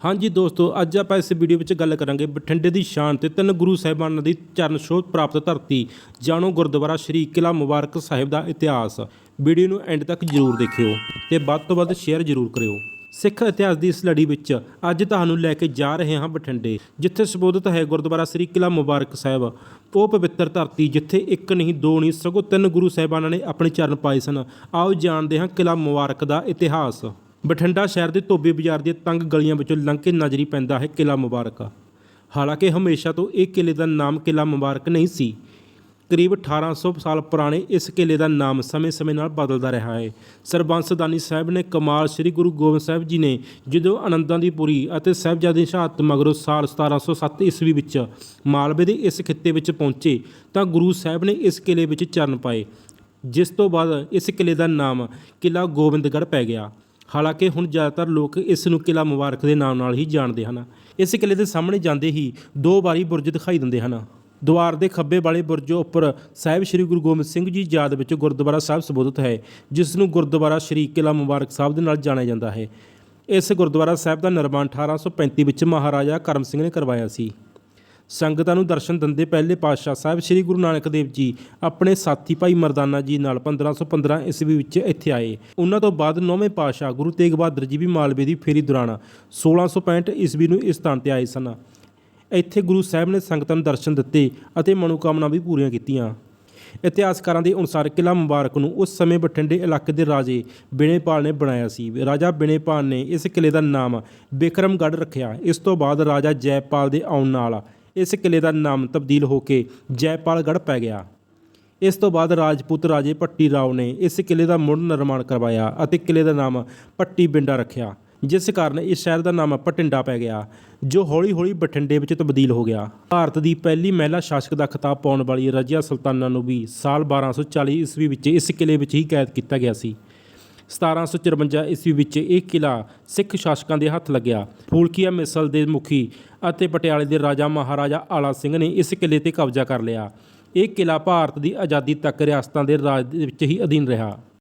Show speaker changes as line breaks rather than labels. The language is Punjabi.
ਹਾਂਜੀ ਦੋਸਤੋ, ਅੱਜ ਆਪਾਂ ਇਸ ਵੀਡੀਓ ਵਿੱਚ ਗੱਲ ਕਰਾਂਗੇ ਬਠਿੰਡੇ ਦੀ ਸ਼ਾਨ ਤੇ ਤਿੰਨ ਗੁਰੂ ਸਾਹਿਬਾਨਾਂ ਦੀ ਚਰਨ ਛੋਹ ਪ੍ਰਾਪਤ ਧਰਤੀ। ਜਾਣੋ ਗੁਰਦੁਆਰਾ ਸ਼੍ਰੀ ਕਿਲ੍ਹਾ ਮੁਬਾਰਕ ਸਾਹਿਬ ਦਾ ਇਤਿਹਾਸ। ਵੀਡੀਓ ਨੂੰ ਐਂਡ ਤੱਕ ਜਰੂਰ ਦੇਖਿਓ ਤੇ ਵੱਧ ਤੋਂ ਵੱਧ ਸ਼ੇਅਰ ਜਰੂਰ ਕਰਿਓ। ਸਿੱਖ ਇਤਿਹਾਸ ਦੀ ਇਸ ਲੜੀ ਵਿੱਚ ਅੱਜ ਤੁਹਾਨੂੰ ਲੈ ਕੇ ਜਾ ਰਹੇ ਹਾਂ ਬਠਿੰਡੇ, ਜਿੱਥੇ ਸੰਬੋਧਿਤ ਹੈ ਗੁਰਦੁਆਰਾ ਸ੍ਰੀ ਕਿਲ੍ਹਾ ਮੁਬਾਰਕ ਸਾਹਿਬ। ਉਹ ਪਵਿੱਤਰ ਧਰਤੀ, ਜਿੱਥੇ ਇੱਕ ਨਹੀਂ, ਦੋ ਨਹੀਂ, ਸਗੋਂ ਤਿੰਨ ਗੁਰੂ ਸਾਹਿਬਾਨਾਂ ਨੇ ਆਪਣੇ ਚਰਨ ਪਾਏ ਸਨ। ਆਓ ਜਾਣਦੇ ਹਾਂ ਕਿਲ੍ਹਾ ਮੁਬਾਰਕ ਦਾ ਇਤਿਹਾਸ। ਬਠਿੰਡਾ ਸ਼ਹਿਰ ਦੇ ਧੋਬੀ ਬਾਜ਼ਾਰ ਦੀਆਂ ਤੰਗ ਗਲੀਆਂ ਵਿੱਚੋਂ ਲੰਘ ਕੇ ਨਜ਼ਰੀ ਪੈਂਦਾ ਹੈ ਕਿਲ੍ਹਾ ਮੁਬਾਰਕ। ਹਾਲਾਂਕਿ ਹਮੇਸ਼ਾ ਤੋਂ ਇਹ ਕਿਲ੍ਹੇ ਦਾ ਨਾਮ ਕਿਲ੍ਹਾ ਮੁਬਾਰਕ ਨਹੀਂ ਸੀ। ਕਰੀਬ 1800 ਸਾਲ ਪੁਰਾਣੇ ਇਸ ਕਿਲ੍ਹੇ ਦਾ ਨਾਮ ਸਮੇਂ-ਸਮੇਂ ਨਾਲ ਬਦਲਦਾ ਰਿਹਾ ਹੈ। ਸਰਬੰਸਦਾਨੀ ਸਾਹਿਬ ਨੇ ਕਮਾਲ ਸ੍ਰੀ ਗੁਰੂ ਗੋਬਿੰਦ ਸਾਹਿਬ ਜੀ ਨੇ ਜਦੋਂ ਆਨੰਦਾਂ ਦੀ ਪੁਰੀ ਅਤੇ ਸਾਹਿਬਜ਼ਾਦੇ ਦੀ ਸ਼ਹਾਦਤ ਮਗਰੋਂ ਸਾਲ 1707 ਈਸਵੀ ਵਿੱਚ ਮਾਲਵੇ ਦੇ ਇਸ ਖਿੱਤੇ ਵਿੱਚ ਪਹੁੰਚੇ ਤਾਂ ਗੁਰੂ ਸਾਹਿਬ ਨੇ ਇਸ ਕਿਲ੍ਹੇ ਵਿੱਚ ਚਰਨ ਪਾਏ। ਜਿਸ ਤੋਂ ਬਾਅਦ ਇਸ ਕਿਲ੍ਹੇ ਦਾ ਨਾਮ ਕਿਲ੍ਹਾ ਗੋਬਿੰਦਗੜ੍ਹ ਪੈ ਗਿਆ। ਹਾਲਾਂਕਿ ਹੁਣ ਜ਼ਿਆਦਾਤਰ ਲੋਕ ਇਸ ਨੂੰ ਕਿਲ੍ਹਾ ਮੁਬਾਰਕ ਦੇ ਨਾਮ ਨਾਲ ਹੀ ਜਾਣਦੇ ਹਨ। ਇਸ ਕਿਲ੍ਹੇ ਦੇ ਸਾਹਮਣੇ ਜਾਂਦੇ ਹੀ ਦੋ ਵਾਰੀ ਬੁਰਜ ਦਿਖਾਈ ਦਿੰਦੇ ਹਨ। ਦੁਆਰ ਦੇ ਖੱਬੇ ਵਾਲੇ ਬੁਰਜ ਉੱਪਰ ਸਾਹਿਬ ਸ੍ਰੀ ਗੁਰੂ ਗੋਬਿੰਦ ਸਿੰਘ ਜੀ ਯਾਦ ਵਿੱਚ ਗੁਰਦੁਆਰਾ ਸਾਹਿਬ ਸੰਬੋਧਿਤ ਹੈ, ਜਿਸ ਨੂੰ ਗੁਰਦੁਆਰਾ ਸ਼੍ਰੀ ਕਿਲ੍ਹਾ ਮੁਬਾਰਕ ਸਾਹਿਬ ਦੇ ਨਾਲ ਜਾਣਿਆ ਜਾਂਦਾ ਹੈ। ਇਸ ਗੁਰਦੁਆਰਾ ਸਾਹਿਬ ਦਾ ਨਿਰਮਾਣ 1835 ਵਿੱਚ ਮਹਾਰਾਜਾ ਕਰਮ ਸਿੰਘ ਨੇ ਕਰਵਾਇਆ ਸੀ। ਸੰਗਤਾਂ ਨੂੰ ਦਰਸ਼ਨ ਦਿੰਦੇ ਪਹਿਲੇ ਪਾਤਸ਼ਾਹ ਸਾਹਿਬ ਸ੍ਰੀ ਗੁਰੂ ਨਾਨਕ ਦੇਵ ਜੀ ਆਪਣੇ ਸਾਥੀ ਭਾਈ ਮਰਦਾਨਾ ਜੀ ਨਾਲ 1515 ਈਸਵੀ ਵਿੱਚ ਇੱਥੇ ਆਏ। ਉਹਨਾਂ ਤੋਂ ਬਾਅਦ ਨੌਵੇਂ ਪਾਤਸ਼ਾਹ ਗੁਰੂ ਤੇਗ ਬਹਾਦਰ ਜੀ ਵੀ ਮਾਲਵੇ ਦੀ ਫੇਰੀ ਦੌਰਾਨ 1665 ਈਸਵੀ ਨੂੰ ਇਸ ਸਥਾਨ ਤੇ ਆਏ ਸਨ। ਇੱਥੇ ਗੁਰੂ ਸਾਹਿਬ ਨੇ ਸੰਗਤਾਂ ਨੂੰ ਦਰਸ਼ਨ ਦਿੱਤੇ ਅਤੇ ਮਨੋਕਾਮਨਾ ਵੀ ਪੂਰੀਆਂ ਕੀਤੀਆਂ। ਇਤਿਹਾਸਕਾਰਾਂ ਦੇ ਅਨੁਸਾਰ ਕਿਲ੍ਹਾ ਮੁਬਾਰਕ ਨੂੰ ਉਸ ਸਮੇਂ ਬਠਿੰਡੇ ਇਲਾਕੇ ਦੇ ਰਾਜੇ ਬਿਨੇਪਾਲ ਨੇ ਬਣਾਇਆ ਸੀ। ਰਾਜਾ ਬਿਨੇਪਾਲ ਨੇ ਇਸ ਕਿਲ੍ਹੇ ਦਾ ਨਾਮ ਬਿਕਰਮਗੜ੍ਹ ਰੱਖਿਆ। ਇਸ ਤੋਂ ਬਾਅਦ ਰਾਜਾ ਜੈਪਾਲ ਦੇ ਆਉਣ ਨਾਲ ਇਸ ਕਿਲ੍ਹੇ ਦਾ ਨਾਮ ਤਬਦੀਲ ਹੋ ਕੇ ਜੈਪਾਲਗੜ੍ਹ ਪੈ ਗਿਆ। ਇਸ ਤੋਂ ਬਾਅਦ ਰਾਜਪੂਤ ਰਾਜੇ ਪੱਟੀ ਰਾਓ ਨੇ ਇਸ ਕਿਲ੍ਹੇ ਦਾ ਮੁੜ ਨਿਰਮਾਣ ਕਰਵਾਇਆ ਅਤੇ ਕਿਲ੍ਹੇ ਦਾ ਨਾਮ ਪੱਟੀ ਬਿੰਡਾ ਰੱਖਿਆ, ਜਿਸ ਕਾਰਨ ਇਸ ਸ਼ਹਿਰ ਦਾ ਨਾਮ ਪਟਿੰਡਾ ਪੈ ਗਿਆ, ਜੋ ਹੌਲੀ-ਹੌਲੀ ਬਠਿੰਡੇ ਵਿੱਚ ਤਬਦੀਲ ਹੋ ਗਿਆ। ਭਾਰਤ ਦੀ ਪਹਿਲੀ ਮਹਿਲਾ ਸ਼ਾਸਕ ਦਾ ਖਿਤਾਬ ਪਾਉਣ ਵਾਲੀ ਰਜੀਆ ਸੁਲਤਾਨਾ ਨੂੰ ਵੀ ਸਾਲ 1240 ਈਸਵੀ ਵਿੱਚ ਇਸ ਕਿਲ੍ਹੇ ਵਿੱਚ ਹੀ ਕੈਦ ਕੀਤਾ ਗਿਆ ਸੀ। 1754 ਈਸਵੀ ਵਿੱਚ ਇਹ ਕਿਲ੍ਹਾ ਸਿੱਖ ਸ਼ਾਸਕਾਂ ਦੇ ਹੱਥ ਲੱਗਿਆ। ਫੂਲਕੀਆ ਮਿਸਲ ਦੇ ਮੁਖੀ ਅਤੇ ਪਟਿਆਲੇ ਦੇ ਰਾਜਾ ਮਹਾਰਾਜਾ ਆਲਾ ਸਿੰਘ ਨੇ ਇਸ ਕਿਲ੍ਹੇ ਤੇ ਕਬਜ਼ਾ ਕਰ ਲਿਆ। ਇਹ ਕਿਲ੍ਹਾ ਭਾਰਤ ਦੀ ਆਜ਼ਾਦੀ ਤੱਕ ਰਿਆਸਤਾਂ ਦੇ ਰਾਜ ਦੇ ਵਿੱਚ ਹੀ ਅਧੀਨ ਰਿਹਾ।